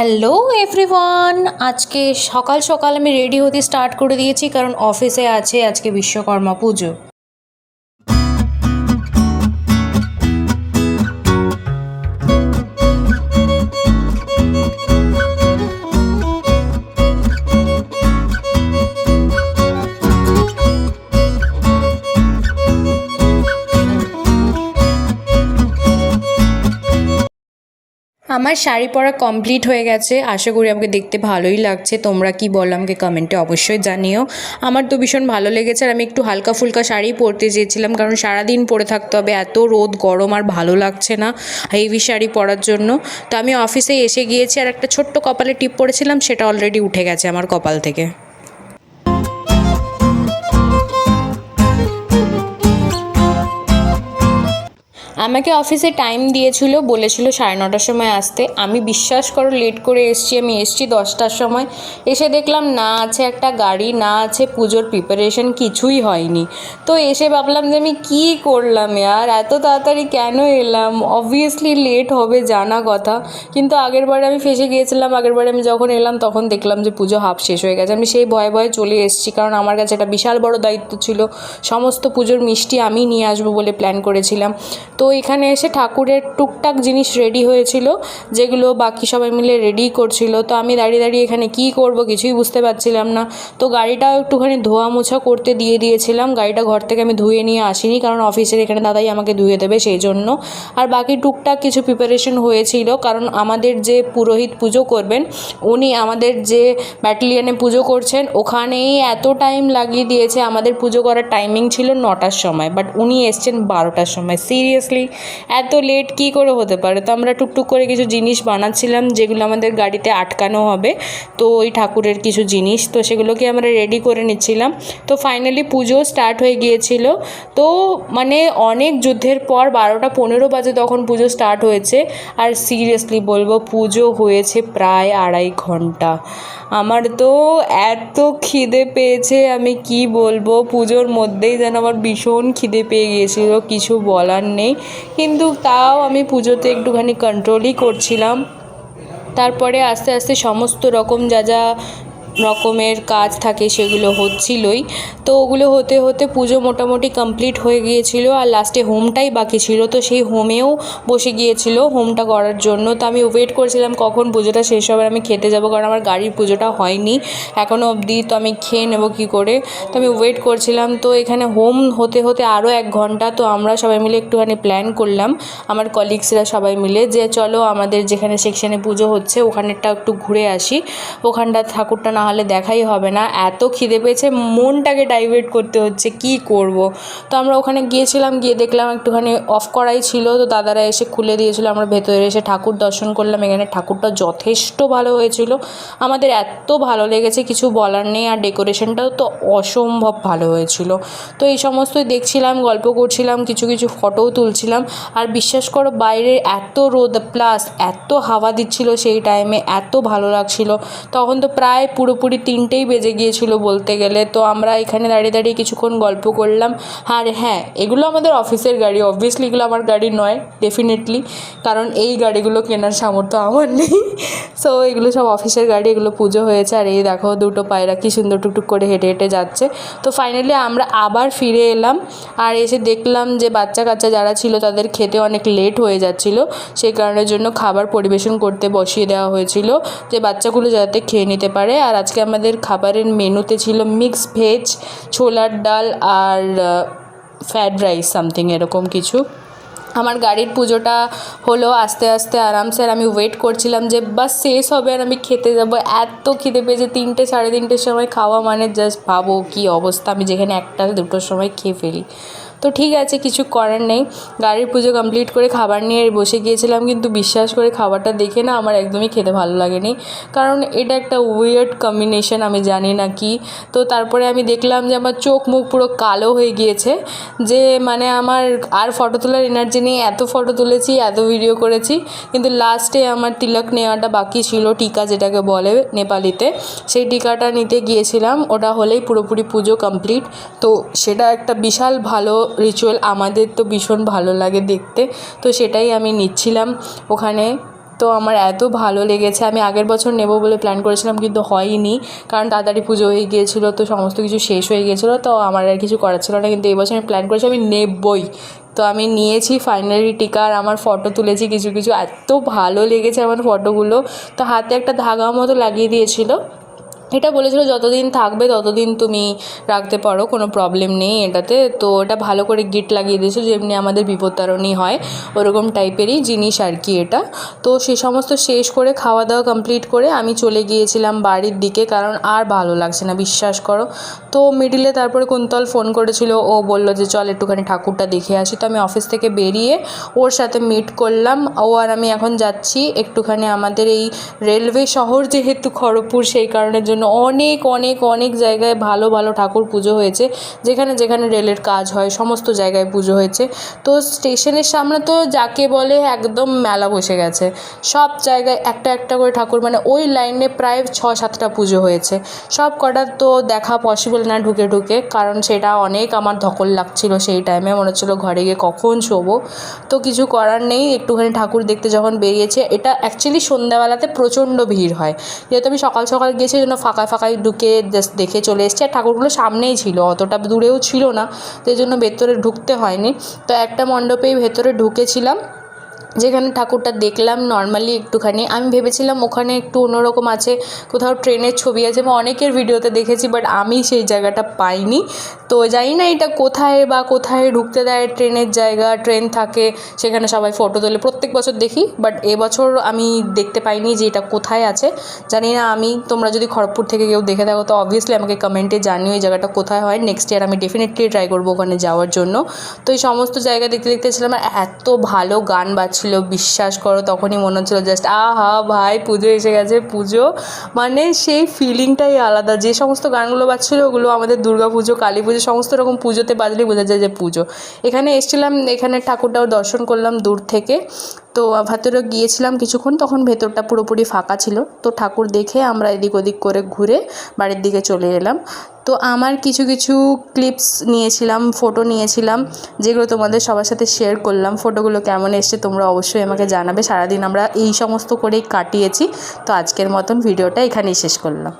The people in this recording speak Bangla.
হ্যালো এভরিওয়ান, আজকে সকাল সকাল আমি রেডি হতে স্টার্ট করে দিয়েছি, কারণ অফিসে আছে আজকে বিশ্বকর্মা পুজো। আমার শাড়ি পরা কমপ্লিট হয়ে গেছে। আশা করি আমাকে দেখতে ভালোই লাগছে। তোমরা কি বলো আমাকে কমেন্টে অবশ্যই জানিও। আমার তো ভীষণ ভালো লেগেছে আর আমি একটু হালকা ফুলকা শাড়ি পরতে চেয়েছিলাম কারণ সারাদিন পরে থাকতে হবে। এত রোদ, গরম আর ভালো লাগছে না হেভি শাড়ি পরার জন্য। তো আমি অফিসে এসে গিয়েছি আর একটা ছোট্ট কপালে টিপ পরেছিলাম, সেটা অলরেডি উঠে গেছে আমার কপাল থেকে। আমাকে অফিসে টাইম দিয়েছিল, বলেছিল সাড়ে নটার সময় আসতে। আমি বিশ্বাস করো লেট করে এসছি, আমি এসছি দশটার সময়। এসে দেখলাম না আছে একটা গাড়ি, না আছে পুজোর প্রিপারেশন কিছুই হয়নি। তো এসে ভাবলাম যে আমি কী করলাম আর এত তাড়াতাড়ি কেন এলাম? অবভিয়াসলি লেট হবে, জানা কথা। কিন্তু আগের বারে আমি ফেসে গিয়েছিলাম, আগের বারে আমি যখন এলাম, তখন দেখলাম যে পুজো হাফ শেষ হয়ে গেছে। আমি সেই ভয়ে ভয়ে চলে এসেছি, কারণ আমার কাছে একটা বিশাল বড় দায়িত্ব ছিল। সমস্ত পুজোর মিষ্টি আমি নিয়ে আসব বলে প্ল্যান করেছিলাম। তো এখানে এসে ঠাকুরের টুকটাক জিনিস রেডি হয়েছিল, যেগুলো বাকি সবাই মিলে রেডি করছিল। তো আমি দাঁড়িয়ে দাঁড়িয়ে এখানে কী করব কিছুই বুঝতে পারছিলাম না। তো গাড়িটাও একটুখানি ধোয়া মোছা করতে দিয়ে দিয়েছিলাম। গাড়িটা ঘর থেকে আমি ধুয়ে নিয়ে আসিনি, কারণ অফিসের এখানে দাদাই আমাকে ধুয়ে দেবে সেই জন্য আর বাকি টুকটাক কিছু প্রিপারেশন হয়েছিল, কারণ আমাদের যে পুরোহিত পুজো করবেন, উনি আমাদের যে ব্যাটালিয়নে পুজো করছেন, ওখানেই এত টাইম লাগিয়ে দিয়েছে। আমাদের পুজো করার টাইমিং ছিল নটার সময় বাট উনি এসছেন বারোটার সময়। সিরিয়াসলি এত লেট কী করে হতে পারে? তো আমরা টুকটুক করে কিছু জিনিস বানাচ্ছিলাম, যেগুলো আমাদের গাড়িতে আটকানো হবে। তো ওই ঠাকুরের কিছু জিনিস, তো সেগুলোকে আমরা রেডি করে নিচ্ছিলাম। তো ফাইনালি পুজো স্টার্ট হয়ে গিয়েছিল। তো মানে অনেক যুদ্ধের পর বারোটা পনেরো বাজে তখন পুজো স্টার্ট হয়েছে। আর সিরিয়াসলি বলব, পুজো হয়েছে প্রায় আড়াই ঘণ্টা। আমার তো এত খিদে পেয়েছে, আমি কি বলব? পুজোর মধ্যেই যেন আমার ভীষণ খিদে পেয়ে গিয়েছিল, কিছু বলার নেই। কিন্তু তাও আমি পুজোতে একটুখানি কন্ট্রোলই করছিলাম। তারপরে আস্তে আস্তে সমস্ত রকম যা যা রকমের কাজ থাকে সেগুলো হচ্ছিলই। তো ওগুলো হতে হতে পুজো মোটামুটি কমপ্লিট হয়ে গিয়েছিল আর লাস্টে হোমটাই বাকি ছিল। তো সেই হোমেও বসে গিয়েছিল হোমটা করার জন্য। তো আমি ওয়েট করছিলাম কখন পুজোটা শেষ হবে আমি খেতে যাব কারণ আমার গাড়ির পুজোটা হয়নি। এখনও অবধি তো আমি খেয়ে নেব কী করে। তো আমি ওয়েট করছিলাম। তো এখানে হোম হতে হতে আরও এক ঘণ্টা। তো আমরা সবাই মিলে একটুখানি প্ল্যান করলাম। আমার কলিগসরা সবাই মিলে যে চলো আমাদের যেখানে সেকশনে পুজো হচ্ছে ওখানেরটা একটু ঘুরে আসি। ওখানটা ঠাকুরটা না হলে দেখাই হবে না। এত খিদে পেয়েছে, মনটাকে ডাইভার্ট করতে হচ্ছে, কি করব? তো আমরা ওখানে গিয়েছিলাম, গিয়ে দেখলাম একটুখানি অফ করাই ছিল। তো দাদারা এসে খুলে দিয়েছিল, আমরা ভেতরে এসে ঠাকুর দর্শন করলাম। এখানে ঠাকুরটা যথেষ্ট ভালো হয়েছিল। আমাদের এত ভালো লেগেছে, কিছু বলার নেই। আর ডেকোরেশনটাও তো অসম্ভব ভালো হয়েছিল। তো এই সমস্তই দেখছিলাম, গল্প করছিলাম, কিছু কিছু ফটোও তুলছিলাম। আর বিশ্বাস করো, বাইরে এত রোদ প্লাস এত হাওয়া দিচ্ছিল সেই টাইমে এত ভালো লাগছিল। তখন তো প্রায় পুরোপুরি তিনটেই বেজে গিয়েছিল বলতে গেলে। তো আমরা এখানে দাঁড়িয়ে দাঁড়িয়ে কিছুক্ষণ গল্প করলাম। আর হ্যাঁ এগুলো আমাদের অফিসের গাড়ি। অবভিয়াসলি এগুলো আমার গাড়ি নয় ডেফিনেটলি কারণ এই গাড়িগুলো কেনার সামর্থ্য আমার নেই। সো এগুলো সব অফিসের গাড়ি, এগুলো পুজো হয়েছে। আর এই দেখো দুটো পায়রা কি সুন্দর টুকটুক করে হেঁটে হেঁটে যাচ্ছে। তো ফাইনালি আমরা আবার ফিরে এলাম। আর এসে দেখলাম যে বাচ্চা কাচ্চা যারা ছিল তাদের খেতে অনেক লেট হয়ে যাচ্ছিল। সেই কারণের জন্য খাবার পরিবেশন করতে বসিয়ে দেওয়া হয়েছিল। যে বাচ্চাগুলো যাতে খেয়ে নিতে পারে। আর আজকে আমাদের খাবারের মেনুতে ছিল মিক্স ভেজ ছোলার ডাল আর ফ্রায়েড রাইস সামথিং এরকম কিছু। আমার গাড়ির পুজোটা হলো আস্তে আস্তে আরামসে আর আমি ওয়েট করছিলাম যে বাস শেষ হবে আর আমি খেতে যাব। এত খিদে পেয়েছে, তিনটে, সাড়ে তিনটের সময় খাওয়া মানে জাস্ট ভাবো কী অবস্থা। আমি যেখানে একটা দুটোর সময় খেয়ে ফেলি। তো ঠিক আছে, কিছু করার নেই। গাড়ির পুজো কমপ্লিট করে খাবার নিয়ে বসে গিয়েছিলাম, কিন্তু বিশ্বাস করে খাবারটা দেখে না আমার একদমই খেতে ভালো লাগেনি। কারণ এটা একটা উইয়ার্ড কম্বিনেশন আমি জানি না কি। তো তারপরে আমি দেখলাম যে আমার চোখ মুখ পুরো কালো হয়ে গিয়েছে, যে মানে আমার আর ফটো তোলার এনার্জি নেই। এত ফটো তুলেছি, এত ভিডিও করেছি, কিন্তু লাস্টে আমার তিলক নেওয়াটা বাকি ছিল, টিকা যেটাকে বলে নেপালিতে। সেই টিকাটা নিতে গিয়েছিলাম, ওটা হলেই পুরোপুরি পুজো কমপ্লিট তো সেটা একটা বিশাল ভালো রিচুয়াল আমাদের তো ভীষণ ভালো লাগে দেখতে, তো সেটাই আমি নিচ্ছিলাম ওখানে। তো আমার এত ভালো লেগেছে, আমি আগের বছর নেব বলে প্ল্যান করেছিলাম কিন্তু হয়নি, কারণ তাড়াতাড়ি পুজো হয়ে গিয়েছিল, তো সমস্ত কিছু শেষ হয়ে গিয়েছিল, তো আমার আর কিছু করার ছিল না, কিন্তু এবছর আমি প্ল্যান করেছি আমি নেবই। তো আমি নিয়েছি ফাইনালি টিকা আর আমার ফটো তুলেছি, কিছু কিছু, এত ভালো লেগেছে আমার ফটোগুলো তো হাতে একটা ধাগা মতো লাগিয়ে দিয়েছিলো। এটা বলেছিলো যতদিন থাকবে, ততদিন তুমি রাখতে পারো, কোনো প্রবলেম নেই এটাতে। তো এটা ভালো করে গিট লাগিয়ে দিয়েছে, যেমনি আমাদের বিপত্তারণী হয়, ওরকম টাইপেরই জিনিস আর কি এটা। তো সে সমস্ত শেষ করে খাওয়া দাওয়া কমপ্লিট করে আমি চলে গিয়েছিলাম বাড়ির দিকে, কারণ আর ভালো লাগছে না, বিশ্বাস করো। তো মিডিলে তারপরে কুন্তল ফোন করেছিল, ও বলল যে, চল একটুখানি ঠাকুরটা দেখে আসি। তো আমি অফিস থেকে বেরিয়ে ওর সাথে মিট করলাম। ও আর আমি এখন যাচ্ছি একটুখানি আমাদের এই রেলওয়ে শহর যেহেতু খড়গপুর, সেই কারণের জন্য অনেক অনেক অনেক জায়গায় ভালো ভালো ঠাকুর পুজো হয়েছে। যেখানে যেখানে রেলের কাজ হয়, সমস্ত জায়গায় পুজো হয়েছে। তো স্টেশনের সামনে তো যাকে বলে একদম মেলা বসে গেছে। সব জায়গায় একটা একটা করে ঠাকুর মানে ওই লাইনে প্রায় ছ, সাতটা পুজো হয়েছে। সব কটা তো দেখা পসিবল না ঢুকে ঢুকে, কারণ সেটা অনেক আমার ধকল লাগছিল সেই টাইমে মনে হচ্ছিল ঘরে গিয়ে কখন শোবো? তো কিছু করার নেই। একটুখানি ঠাকুর দেখতে যখন বেরিয়েছে, এটা অ্যাকচুয়ালি সন্ধ্যাবেলাতে প্রচণ্ড ভিড় হয়। যেহেতু আমি সকাল সকাল গিয়েছি জন্য ফাঁকায় ফাঁকায় ঢুকে দেখে চলে এসছে। আর ঠাকুরগুলো সামনেই ছিল, অতটা দূরেও ছিল না, তো এই জন্য ভেতরে ঢুকতে হয়নি। তো একটা মণ্ডপেই ভেতরে ঢুকেছিলাম। যেখানে ঠাকুরটা দেখলাম নর্মালি একটুখানি। আমি ভেবেছিলাম ওখানে একটু অন্যরকম আছে, কোথাও ট্রেনের ছবি আছে আমি অনেকের ভিডিওতে দেখেছি বাট আমি সেই জায়গাটা পাইনি। তো জানি না এটা কোথায় বা কোথায় ঢুকতে দেয় ট্রেনের জায়গা, ট্রেন থাকে, সেখানে সবাই ফটো তোলে। প্রত্যেক বছর দেখি বাট এবছর আমি দেখতে পাইনি যে এটা কোথায় আছে। জানি না, আমি, তোমরা যদি খড়গপুর থেকে কেউ দেখে থাকো, তো অবভিয়াসলি আমাকে কমেন্টে জানিও এই জায়গাটা কোথায় হয়। নেক্সট ইয়ার আমি ডেফিনেটলি ট্রাই করব ওখানে যাওয়ার জন্য। তো এই সমস্ত জায়গা দেখতে দেখতে ছিলাম এত ভালো গান বাজছিল বিশ্বাস করো, তখনই মনে হচ্ছিল জাস্ট আহা, ভাই, পুজো এসে গেছে, পুজো? মানে সেই ফিলিংটাই আলাদা। যে সমস্ত গানগুলো বাজছিল, ওগুলো আমাদের দুর্গা পুজো, কালী পুজো, সমস্ত রকম পুজোতে বাজলেই বোঝা যায় যে পুজো। এখানে এসেছিলাম, এখানে ঠাকুরটাও দর্শন করলাম দূর থেকে। তো ভেতরে গিয়েছিলাম কিছুক্ষণ, তখন ভেতরটা পুরোপুরি ফাঁকা ছিল। তো ঠাকুর দেখে আমরা এদিক ওদিক করে ঘুরে বাড়ির দিকে চলে এলাম। তো আমার কিছু কিছু ক্লিপস নিয়েছিলাম ফটো নিয়েছিলাম, যেগুলো তোমাদের সবার সাথে শেয়ার করলাম। ফটোগুলো কেমন এসছে তোমরা অবশ্যই আমাকে জানাবে। সারাদিন আমরা এই সমস্ত করেই কাটিয়েছি। তো আজকের মতন ভিডিওটা এখানেই শেষ করলাম।